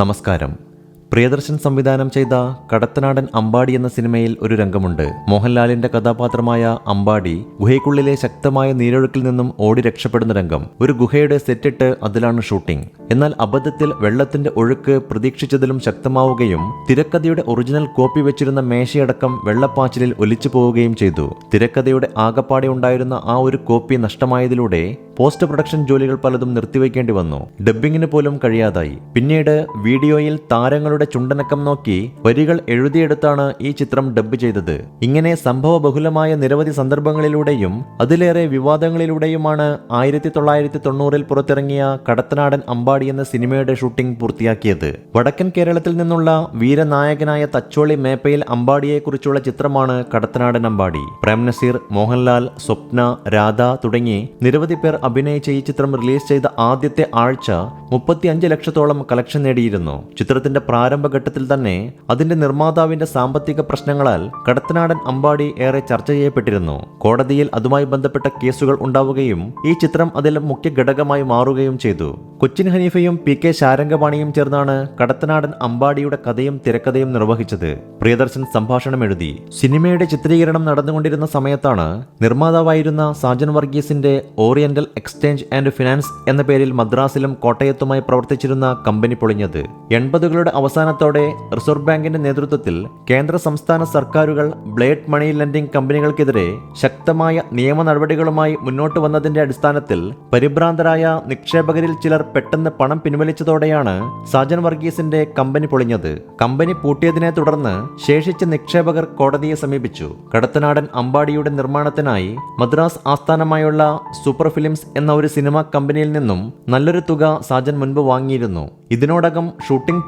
നമസ്കാരം. പ്രിയദർശൻ സംവിധാനം ചെയ്ത കടത്തനാടൻ അമ്പാടി എന്ന സിനിമയിൽ ഒരു രംഗമുണ്ട്. മോഹൻലാലിന്റെ കഥാപാത്രമായ അമ്പാടി ഗുഹയ്ക്കുള്ളിലെ ശക്തമായ നീരൊഴുക്കിൽ നിന്നും ഓടി രക്ഷപ്പെടുന്ന രംഗം. ഒരു ഗുഹയുടെ സെറ്റിട്ട് അതിലാണ് ഷൂട്ടിംഗ്. എന്നാൽ അബദ്ധത്തിൽ വെള്ളത്തിന്റെ ഒഴുക്ക് പ്രതീക്ഷിച്ചതിലും ശക്തമാവുകയും തിരക്കഥയുടെ ഒറിജിനൽ കോപ്പി വെച്ചിരുന്ന മേശയടക്കം വെള്ളപ്പാച്ചിലിൽ ഒലിച്ചു പോവുകയും ചെയ്തു. തിരക്കഥയുടെ ആകപ്പാടെ ഉണ്ടായിരുന്ന ആ ഒരു കോപ്പി നഷ്ടമായതിലൂടെ പോസ്റ്റ് പ്രൊഡക്ഷൻ ജോലികൾ പലതും നിർത്തിവെക്കേണ്ടി വന്നു. ഡബ്ബിങ്ങിന് പോലും കഴിയാതായി. പിന്നീട് വീഡിയോയിൽ താരങ്ങളുടെ ചുണ്ടനക്കം നോക്കി വരികൾ എഴുതിയെടുത്താണ് ഈ ചിത്രം ഡബ്ബ് ചെയ്തത്. ഇങ്ങനെ സംഭവ ബഹുലമായ നിരവധി സന്ദർഭങ്ങളിലൂടെയും അതിലേറെ വിവാദങ്ങളിലൂടെയുമാണ് ആയിരത്തി തൊള്ളായിരത്തി തൊണ്ണൂറിൽ പുറത്തിറങ്ങിയ കടത്തനാടൻ അമ്പാടി എന്ന സിനിമയുടെ ഷൂട്ടിംഗ് പൂർത്തിയാക്കിയത്. വടക്കൻ കേരളത്തിൽ നിന്നുള്ള വീരനായകനായ തച്ചോളി മേപ്പയിൽ അമ്പാടിയെക്കുറിച്ചുള്ള ചിത്രമാണ് കടത്തനാടൻ അമ്പാടി. പ്രേം നസീർ മോഹൻലാൽ സ്വപ്ന രാധ തുടങ്ങി നിരവധി പേർ അഭിനയിച്ച ഈ ചിത്രം റിലീസ് ചെയ്ത ആദ്യത്തെ ആഴ്ച മുപ്പത്തിയഞ്ച് ലക്ഷത്തോളം കളക്ഷൻ നേടിയിരുന്നു. ചിത്രത്തിന്റെ പ്രാരംഭഘട്ടത്തിൽ തന്നെ അതിന്റെ നിർമ്മാതാവിന്റെ സാമ്പത്തിക പ്രശ്നങ്ങളാൽ കടത്തനാടൻ അമ്പാടി ഏറെ ചർച്ച ചെയ്യപ്പെട്ടിരുന്നു. കോടതിയിൽ അതുമായി ബന്ധപ്പെട്ട കേസുകൾ ഉണ്ടാവുകയും ഈ ചിത്രം അതിൽ മുഖ്യ ഘടകമായി മാറുകയും ചെയ്തു. കൊച്ചിൻ ഹനീഫയും പി കെ ശാരംഗപാണിയും ചേർന്നാണ് കടത്തനാടൻ അമ്പാടിയുടെ കഥയും തിരക്കഥയും നിർവഹിച്ചത്. പ്രിയദർശൻ സംഭാഷണം എഴുതി. സിനിമയുടെ ചിത്രീകരണം നടന്നുകൊണ്ടിരുന്ന സമയത്താണ് നിർമ്മാതാവായിരുന്ന സാജൻ വർഗീസിന്റെ ഓറിയന്റൽ എക്സ്ചേഞ്ച് ആൻഡ് ഫിനാൻസ് എന്ന പേരിൽ മദ്രാസിലും കോട്ടയത്തുമായി പ്രവർത്തിച്ചിരുന്ന കമ്പനി പൊളിഞ്ഞത്. എൺപതുകളുടെ അവസാനത്തോടെ റിസർവ് ബാങ്കിന്റെ നേതൃത്വത്തിൽ കേന്ദ്ര സംസ്ഥാന സർക്കാരുകൾ ബ്ലേഡ് മണി ലെൻഡിംഗ് കമ്പനികൾക്കെതിരെ ശക്തമായ നിയമ നടപടികളുമായി മുന്നോട്ട് വന്നതിന്റെ അടിസ്ഥാനത്തിൽ പരിഭ്രാന്തരായ നിക്ഷേപകരിൽ ചിലർ പെട്ടെന്ന് പണം പിൻവലിച്ചതോടെയാണ് സാജൻ വർഗീസിന്റെ കമ്പനി പൊളിഞ്ഞത്. കമ്പനി പൂട്ടിയതിനെ തുടർന്ന് ശേഷിച്ച നിക്ഷേപകർ കോടതിയെ സമീപിച്ചു. കടത്തനാടൻ അമ്പാടിയുടെ നിർമ്മാണത്തിനായി മദ്രാസ് ആസ്ഥാനമായുള്ള സൂപ്പർ ഫിലിംസ് എന്ന ഒരു സിനിമ കമ്പനിയിൽ നിന്നും നല്ലൊരു തുക സാജൻ മുൻപ് വാങ്ങിയിരുന്നു. ഇതിനോടകം ഷൂട്ടിംഗ്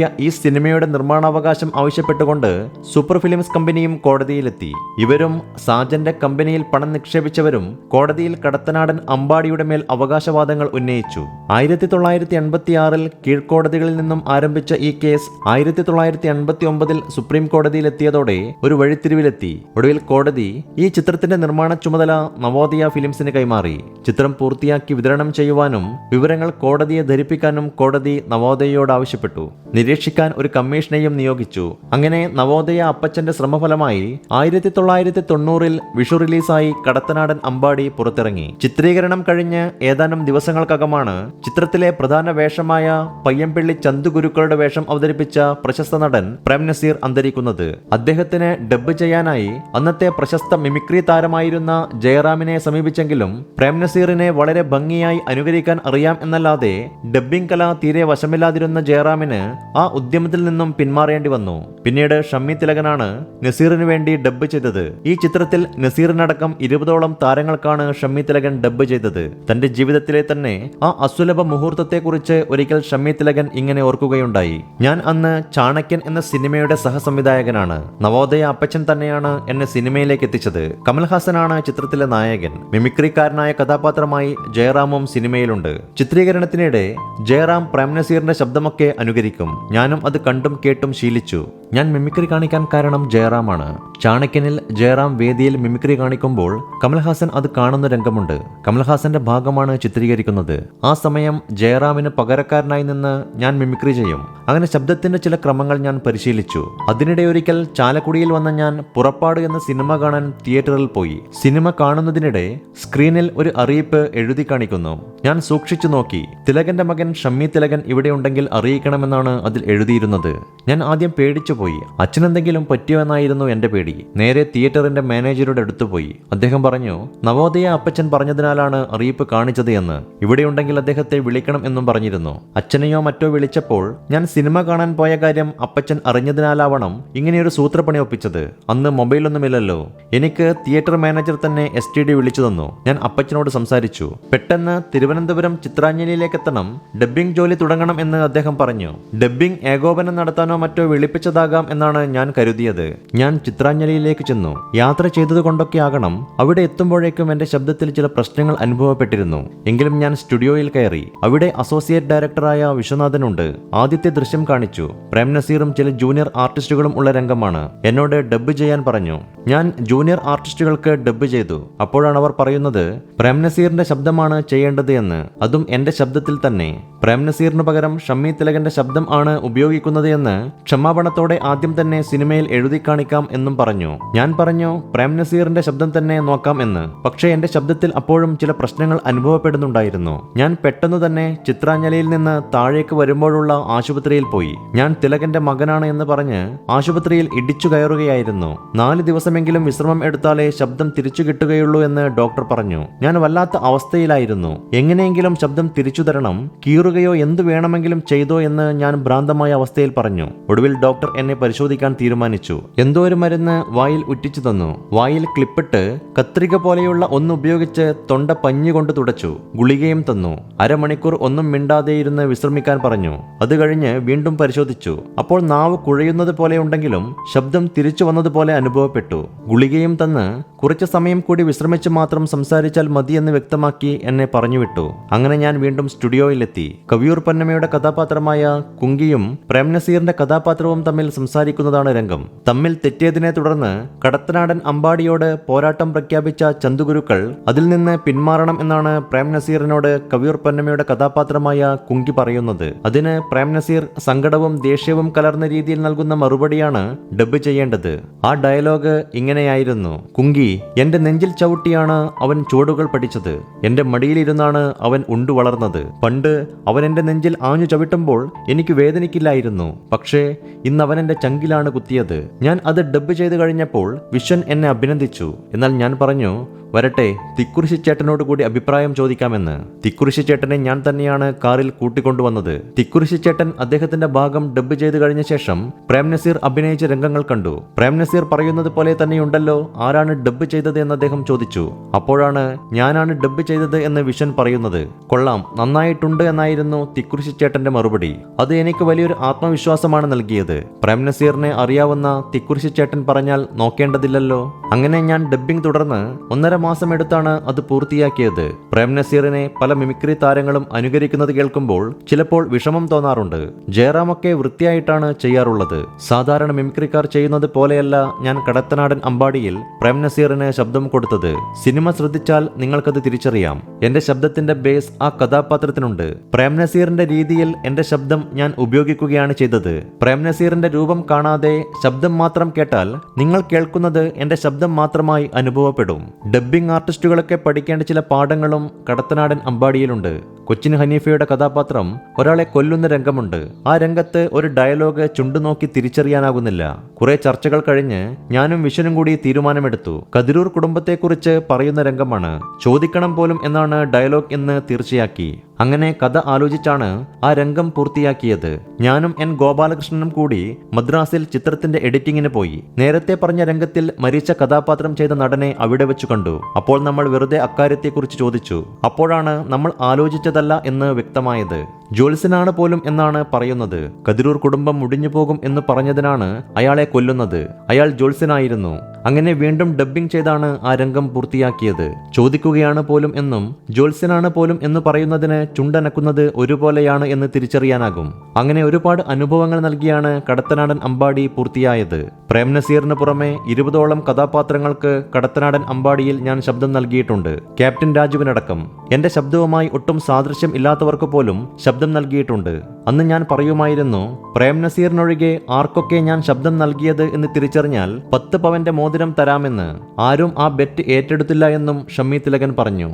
പൂർത്തിയാക്കിയ ഈ സിനിമയുടെ നിർമ്മാണാവകാശം ആവശ്യപ്പെട്ടുകൊണ്ട് സൂപ്പർ ഫിലിംസ് കമ്പനിയും കോടതിയിലെത്തി. ഇവരും സാജന്റെ കമ്പനിയിൽ പണം നിക്ഷേപിച്ചവരും കോടതിയിൽ കടത്തനാടൻ അമ്പാടിയുടെ മേൽ അവകാശവാദങ്ങൾ ഉന്നയിച്ചു. ആയിരത്തി തൊള്ളായിരത്തി എൺപത്തി ആറിൽ കീഴ്ക്കോടതികളിൽ നിന്നും ആരംഭിച്ച ഈ കേസ് ആയിരത്തി തൊള്ളായിരത്തി എൺപത്തി ഒമ്പതിൽ സുപ്രീം കോടതിയിലെത്തിയതോടെ ഒരു വഴിത്തിരിവിലെത്തി. ഒടുവിൽ കോടതി ഈ ചിത്രത്തിന്റെ നിർമ്മാണ ചുമതല നവോദയ ഫിലിംസിന് കൈമാറി. ചിത്രം പൂർത്തിയാക്കി വിതരണം ചെയ്യുവാനും വിവരങ്ങൾ കോടതിയെ ധരിപ്പിക്കാനും കോടതി നവോദയയോട് ആവശ്യപ്പെട്ടു. നിരീക്ഷിക്കാൻ ഒരു കമ്മീഷനെയും നിയോഗിച്ചു. അങ്ങനെ നവോദയ അപ്പച്ചന്റെ ശ്രമഫലമായി ആയിരത്തി തൊള്ളായിരത്തി തൊണ്ണൂറിൽ വിഷു റിലീസായി കടത്തനാടൻ അമ്പാടി പുറത്തിറങ്ങി. ചിത്രീകരണം കഴിഞ്ഞ് ഏതാനും ദിവസങ്ങൾക്കകമാണ് ചിത്രത്തിലെ പ്രധാന വേഷമായ പയ്യമ്പള്ളി ചന്തുഗുരുക്കളുടെ വേഷം അവതരിപ്പിച്ച പ്രശസ്ത നടൻ പ്രേം നസീർ അന്തരിക്കുന്നത്. അദ്ദേഹത്തിന് ഡബ് ചെയ്യാനായി അന്നത്തെ പ്രശസ്ത മിമിക്രി താരമായിരുന്ന ജയറാമിനെ സമീപിച്ചെങ്കിലും പ്രേം നസീറിനെ വളരെ ഭംഗിയായി അനുകരിക്കാൻ അറിയാം എന്നല്ലാതെ ഡബ്ബിംഗ് കല തീരെ വശമില്ലാതിരുന്ന ജയറാമിന് ആ ഉദ്യമത്തിൽ നിന്നും പിന്മാറേണ്ടി വന്നു. പിന്നീട് ഷമ്മി തിലകനാണ് നസീറിന് വേണ്ടി ഡബ്ബ് ചെയ്തത്. ഈ ചിത്രത്തിൽ നസീറിനടക്കം ഇരുപതോളം താരങ്ങൾക്കാണ് ഷമ്മി തിലകൻ ഡബ്ബ് ചെയ്തത്. തന്റെ ജീവിതത്തിലെ തന്നെ ആ അസുലഭ മുഹൂർത്തത്തെക്കുറിച്ച് ഒരിക്കൽ ഷമ്മി തിലകൻ ഇങ്ങനെ ഓർക്കുകയുണ്ടായി. ഞാൻ അന്ന് ചാണക്യൻ എന്ന സിനിമയുടെ സഹസംവിധായകനാണ്. നവോദയ അപ്പച്ചൻ തന്നെയാണ് എന്നെ സിനിമയിലേക്ക് എത്തിച്ചത്. കമൽഹാസനാണ് ചിത്രത്തിലെ നായകൻ. മിമിക്രിക്കാരനായ കഥാപാത്രമായി ജയറാമും സിനിമയിലുണ്ട്. ചിത്രീകരണത്തിനിടെ ജയറാം പ്രേം നസീറിന്റെ ശബ്ദമൊക്കെ അനുകരിക്കും. ഞാനും അത് കണ്ടും കേട്ടും ശീലിച്ചു. ഞാൻ മിമിക്രി കാണിക്കാൻ കാരണം ജയറാമാണ്. ചാണക്യനിൽ ജയറാം വേദിയിൽ മിമിക്രി കാണിക്കുമ്പോൾ കമൽഹാസൻ അത് കാണുന്ന രംഗമുണ്ട്. കമൽഹാസന്റെ ഭാഗമാണ് ചിത്രീകരിക്കുന്നത്. ആ സമയം ജയറാമിന് പകരക്കാരനായി നിന്ന് ഞാൻ മിമിക്രി ചെയ്യും. അങ്ങനെ ശബ്ദത്തിന്റെ ചില ക്രമങ്ങൾ ഞാൻ പരിശീലിച്ചു. അതിനിടെ ഒരിക്കൽ ചാലക്കുടിയിൽ വന്ന ഞാൻ പുറപ്പാട് എന്ന സിനിമ കാണാൻ തിയേറ്ററിൽ പോയി. സിനിമ കാണുന്നതിനിടെ സ്ക്രീനിൽ ഒരു അറിയിപ്പ് എഴുതി കാണിക്കുന്നു. ഞാൻ സൂക്ഷിച്ചു നോക്കി. തിലകന്റെ മകൻ ഷമ്മി തിലകൻ ഇവിടെ ഉണ്ടെങ്കിൽ അറിയിക്കണമെന്നാണ് അതിൽ എഴുതിയിരുന്നത്. ഞാൻ ആദ്യം പേടിച്ചു പോയി അച്ഛനെന്തെങ്കിലും പറ്റിയോ എന്റെ പേടി. നേരെ തിയേറ്ററിന്റെ മാനേജറുടെ അടുത്ത് പോയി. അദ്ദേഹം പറഞ്ഞു നവോദയ അപ്പച്ചൻ പറഞ്ഞതിനാലാണ് അറിയിപ്പ് കാണിച്ചത് എന്ന്. ഇവിടെയുണ്ടെങ്കിൽ അദ്ദേഹത്തെ വിളിക്കണം എന്നും പറഞ്ഞിരുന്നു. അച്ഛനെയോ മറ്റോ വിളിച്ചപ്പോൾ ഞാൻ സിനിമ കാണാൻ പോയ കാര്യം അപ്പച്ചൻ അറിഞ്ഞതിനാലാവണം ഇങ്ങനെയൊരു സൂത്രപ്പണി ഒപ്പിച്ചത്. അന്ന് മൊബൈലൊന്നുമില്ലല്ലോ. എനിക്ക് തിയേറ്റർ മാനേജർ തന്നെ എസ് ടി ഡി വിളിച്ചു തന്നു. ഞാൻ അപ്പച്ചനോട് സംസാരിച്ചു. പെട്ടെന്ന് തിരുവനന്തപുരം ചിത്രാഞ്ജലിയിലേക്ക് എത്തണം ഡബ്ബിംഗ് ജോലി തുടങ്ങണം എന്ന് അദ്ദേഹം പറഞ്ഞു. ഡബ്ബിംഗ് ഏകോപനം നടത്താനോ മറ്റോ വിളിപ്പിച്ചതാകാം എന്നാണ് ഞാൻ കരുതിയത്. ഞാൻ ചിത്രാഞ്ജലിയിലേക്ക് ചെന്നു. യാത്ര ചെയ്തതുകൊണ്ടൊക്കെ ആകണം. അവിടെ എത്തുമ്പോഴേക്കും എന്റെ ശബ്ദത്തിൽ ചില പ്രശ്നങ്ങൾ അനുഭവപ്പെട്ടിരുന്നു. എങ്കിലും ഞാൻ സ്റ്റുഡിയോയിൽ കയറി. അവിടെ അസോസിയേറ്റ് ഡയറക്ടറായ വിശ്വനാഥനുണ്ട്. ആദ്യത്തെ ദൃശ്യം കാണിച്ചു. പ്രേം നസീറും ചില ജൂനിയർ ആർട്ടിസ്റ്റുകളും ഉള്ള രംഗമാണ്. എന്നോട് ഡബ്ബ് ചെയ്യാൻ പറഞ്ഞു. ഞാൻ ജൂനിയർ ആർട്ടിസ്റ്റുകൾക്ക് ഡബ്ബ് ചെയ്തു. അപ്പോഴാണ് അവർ പറയുന്നത് പ്രേം നസീറിന്റെ ശബ്ദമാണ് ചെയ്യേണ്ടത് എന്ന്. അതും എന്റെ ശബ്ദത്തിൽ തന്നെ. പ്രേം നസീറിനു പകരം ഷമ്മി തിലകന്റെ ശബ്ദം ആണ് ഉപയോഗിക്കുന്നത് എന്ന് ക്ഷമാപണത്തോടെ ആദ്യം തന്നെ സിനിമയിൽ എഴുതി കാണിക്കാം എന്നും പറഞ്ഞു. ഞാൻ പറഞ്ഞു പ്രേം നസീറിന്റെ ശബ്ദം തന്നെ നോക്കാം എന്ന്. പക്ഷേ എന്റെ ശബ്ദത്തിൽ അപ്പോഴും ചില പ്രശ്നങ്ങൾ അനുഭവപ്പെടുന്നുണ്ടായിരുന്നു. ഞാൻ പെട്ടെന്ന് തന്നെ ചിത്രാഞ്ജലിയിൽ നിന്ന് താഴേക്ക് വരുമ്പോഴുള്ള ആശുപത്രിയിൽ പോയി. ഞാൻ തിലകന്റെ മകനാണ് എന്ന് പറഞ്ഞ് ആശുപത്രിയിൽ ഇടിച്ചു കയറുകയായിരുന്നു. നാല് ദിവസമെങ്കിലും വിശ്രമം എടുത്താലേ ശബ്ദം തിരിച്ചു കിട്ടുകയുള്ളൂ എന്ന് ഡോക്ടർ പറഞ്ഞു. ഞാൻ വല്ലാത്ത അവസ്ഥയിലായിരുന്നു. എങ്ങനെയെങ്കിലും ശബ്ദം തിരിച്ചു തരണം കീറുകയോ എന്ത് വേണമെങ്കിലും ചെയ്തോ എന്ന് ഞാൻ ഭ്രാന്തമായ അവസ്ഥയിൽ പറഞ്ഞു. ഒടുവിൽ ഡോക്ടർ എന്നെ പരിശോധിക്കാൻ തീരുമാനിച്ചു. എന്തോ ഒരു മരുന്ന് വായിൽ ഉറ്റിച്ചു തന്നു. വായിൽ ക്ലിപ്പിട്ട് കത്രിക പോലെയുള്ള ഒന്ന് ഉപയോഗിച്ച് തൊണ്ട പഞ്ഞുകൊണ്ട് തുടച്ചു. ഗുളികയും തന്നു. അരമണിക്കൂർ ഒന്നും മിണ്ടാതെയിരുന്ന് വിശ്രമിക്കാൻ പറഞ്ഞു. അത് കഴിഞ്ഞ് വീണ്ടും പരിശോധിച്ചു. അപ്പോൾ നാവ് കുഴയുന്നത് പോലെ ഉണ്ടെങ്കിലും ശബ്ദം തിരിച്ചു വന്നതുപോലെ അനുഭവപ്പെട്ടു. ഗുളികയും തന്ന് കുറച്ചു സമയം കൂടി വിശ്രമിച്ച് മാത്രം സംസാരിച്ചാൽ മതിയെന്ന് വ്യക്തമാക്കി എന്നെ പറഞ്ഞുവിട്ടു. അങ്ങനെ ഞാൻ വീണ്ടും സ്റ്റുഡിയോയിലെത്തി. കവിയൂർ പന്നമ്മയുടെ കഥാപാത്രമായ കുങ്കിയും പ്രേംനസീറിന്റെ കഥാപാത്രവും തമ്മിൽ സംസാരിക്കുന്നതാണ് രംഗം. തമ്മിൽ തെറ്റിയതിനെ തുടർന്ന് കടത്തനാടൻ അമ്പാടിയോട് പോരാട്ടം പ്രഖ്യാപിച്ച ചന്തുഗുരുക്കൾ അതിൽ നിന്ന് പിന്മാറണം എന്നാണ് പ്രേം നസീറിനോട് കവിയൂർ പന്നമ്മയുടെ കഥാപാത്രമായ കുങ്കി പറയുന്നത്. അതിന് പ്രേം നസീർ സങ്കടവും ദേഷ്യവും കലർന്ന രീതിയിൽ നൽകുന്ന മറുപടിയാണ് ഡബ് ചെയ്യേണ്ടത്. ആ ഡയലോഗ് ഇങ്ങനെയായിരുന്നു. കുങ്കി എന്റെ നെഞ്ചിൽ ചവിട്ടിയാണ് അവൻ ചുവടുകൾ പഠിച്ചത്. എന്റെ മടിയിലിരുന്നാണ് അവൻ ഉണ്ടു വളർന്നത് പണ്ട് അവൻ എന്റെ നെഞ്ചിൽ ആഞ്ഞു ചവിട്ടുമ്പോൾ എനിക്ക് വേദനിക്കില്ലായിരുന്നു. പക്ഷേ ഇന്ന് എന്റെ ചങ്കിലാണ് കുത്തിയത്. ഞാൻ അത് ഡബ് ചെയ്ത് കഴിഞ്ഞപ്പോൾ വിശ്വൻ എന്നെ അഭിനന്ദിച്ചു. എന്നാൽ ഞാൻ പറഞ്ഞു വരട്ടെ തിക്കുറിശി ചേട്ടനോട് കൂടി അഭിപ്രായം ചോദിക്കാമെന്ന്. തിക്കുറിശി ചേട്ടനെ ഞാൻ തന്നെയാണ് കാറിൽ കൂട്ടിക്കൊണ്ടുവന്നത്. തിക്കുറിശി ചേട്ടൻ അദ്ദേഹത്തിന്റെ ഭാഗം ഡബ് ചെയ്ത് കഴിഞ്ഞ ശേഷം പ്രേം നസീർ അഭിനയിച്ച രംഗങ്ങൾ കണ്ടു. പ്രേം നസീർ പറയുന്നത് പോലെ തന്നെയുണ്ടല്ലോ ആരാണ് ഡബ് ചെയ്തത് എന്ന് അദ്ദേഹം ചോദിച്ചു. അപ്പോഴാണ് ഞാനാണ് ഡബ് ചെയ്തത് എന്ന് വിഷൻ പറയുന്നത്. കൊള്ളാം നന്നായിട്ടുണ്ട് എന്നായിരുന്നു തിക്കുറിശി ചേട്ടന്റെ മറുപടി. അത് എനിക്ക് വലിയൊരു ആത്മവിശ്വാസമാണ് നൽകിയത്. പ്രേം നസീറിനെ അറിയാവുന്ന തിക്കുറിശി ചേട്ടൻ പറഞ്ഞാൽ നോക്കേണ്ടതില്ലല്ലോ. അങ്ങനെ ഞാൻ ഡബ്ബിംഗ് തുടർന്ന് ഒന്നര മാസം എടുത്താണ് അത് പൂർത്തിയാക്കിയത്. പ്രേം നസീറിനെ പല മിമിക്രി താരങ്ങളും അനുകരിക്കുന്നത് കേൾക്കുമ്പോൾ ചിലപ്പോൾ വിഷമം തോന്നാറുണ്ട്. ജയറാമൊക്കെ വൃത്തിയായിട്ടാണ് ചെയ്യാറുള്ളത്. സാധാരണ മിമിക്രിക്കാർ ചെയ്യുന്നത് പോലെയല്ല ഞാൻ കടത്തനാടൻ അമ്പാടിയിൽ പ്രേം നസീറിന് ശബ്ദം കൊടുത്തത്. സിനിമ ശ്രദ്ധിച്ചാൽ നിങ്ങൾക്കത് തിരിച്ചറിയാം. എന്റെ ശബ്ദത്തിന്റെ ബേസ് ആ കഥാപാത്രത്തിനുണ്ട്. പ്രേം നസീറിന്റെ രീതിയിൽ എന്റെ ശബ്ദം ഞാൻ ഉപയോഗിക്കുകയാണ് ചെയ്തത്. പ്രേം നസീറിന്റെ രൂപം കാണാതെ ശബ്ദം മാത്രം കേട്ടാൽ നിങ്ങൾ കേൾക്കുന്നത് എന്റെ ശബ്ദം മാത്രമായി അനുഭവപ്പെടും. ഡബ്ബിംഗ് ആർട്ടിസ്റ്റുകളൊക്കെ പഠിക്കേണ്ട ചില പാഠങ്ങളും കടത്തനാടൻ അമ്പാടിയിലുണ്ട്. കൊച്ചിൻ ഹനീഫയുടെ കഥാപാത്രം ഒരാളെ കൊല്ലുന്ന രംഗമുണ്ട്. ആ രംഗത്ത് ഒരു ഡയലോഗ് ചുണ്ടുനോക്കി തിരിച്ചറിയാനാകുന്നില്ല. കുറെ ചർച്ചകൾ കഴിഞ്ഞ് ഞാനും വിഷനും കൂടി തീരുമാനമെടുത്തു. കതിരൂർ കുടുംബത്തെക്കുറിച്ച് പറയുന്ന രംഗമാണ്. ചോദിക്കണം പോലും എന്നാണ് ഡയലോഗ് എന്ന് തീർച്ചയാക്കി. അങ്ങനെ കഥ ആലോചിച്ചാണ് ആ രംഗം പൂർത്തിയാക്കിയത്. ഞാനും എൻ ഗോപാലകൃഷ്ണനും കൂടി മദ്രാസിൽ ചിത്രത്തിന്റെ എഡിറ്റിംഗിന് പോയി. നേരത്തെ പറഞ്ഞ രംഗത്തിൽ മരിച്ച കഥാപാത്രം ചെയ്ത നടനെ അവിടെ വെച്ചു കണ്ടു. അപ്പോൾ നമ്മൾ വെറുതെ അക്കാര്യത്തെക്കുറിച്ച് ചോദിച്ചു. അപ്പോഴാണ് നമ്മൾ ആലോചിച്ചതല്ല എന്ന് വ്യക്തമായത്. ജോത്സ്യനാണ് പോലും എന്നാണ് പറയുന്നത്. കതിരൂർ കുടുംബം മുടിഞ്ഞു പോകും എന്ന് പറഞ്ഞതിനാണ് അയാളെ കൊല്ലുന്നത്. അയാൾ ജ്യോത്സ്യനായിരുന്നു അങ്ങനെ വീണ്ടും ഡബ്ബിംഗ് ചെയ്താണ് ആ രംഗം പൂർത്തിയാക്കിയത്. ചോദിക്കുകയാണ് പോലും എന്നും ജോത്സ്യനാണ് പോലും എന്ന് പറയുന്നതിന് ചുണ്ടനക്കുന്നത് ഒരുപോലെയാണ് എന്ന് തിരിച്ചറിയാനാകും. അങ്ങനെ ഒരുപാട് അനുഭവങ്ങൾ നൽകിയാണ് കടത്തനാടൻ അമ്പാടി പൂർത്തിയായത്. പ്രേം നസീറിന് പുറമെ ഇരുപതോളം കഥാപാത്രങ്ങൾക്ക് കടത്തനാടൻ അമ്പാടിയിൽ ഞാൻ ശബ്ദം നൽകിയിട്ടുണ്ട്. ക്യാപ്റ്റൻ രാജുവിനടക്കം. എന്റെ ശബ്ദവുമായി ഒട്ടും സാദൃശ്യം ഇല്ലാത്തവർക്ക് പോലും ശബ്ദം നൽകിയിട്ടുണ്ട്. അന്ന് ഞാൻ പറയുമായിരുന്നു പ്രേം നസീറിനൊഴികെ ആർക്കൊക്കെ ഞാൻ ശബ്ദം നൽകിയത് എന്ന് തിരിച്ചറിഞ്ഞാൽ പത്ത് പവന്റെ മോതിരം തരാമെന്ന് ആരും ആ ബെറ്റ് ഏറ്റെടുത്തില്ല എന്നും ഷമ്മി തിലകൻ പറഞ്ഞു.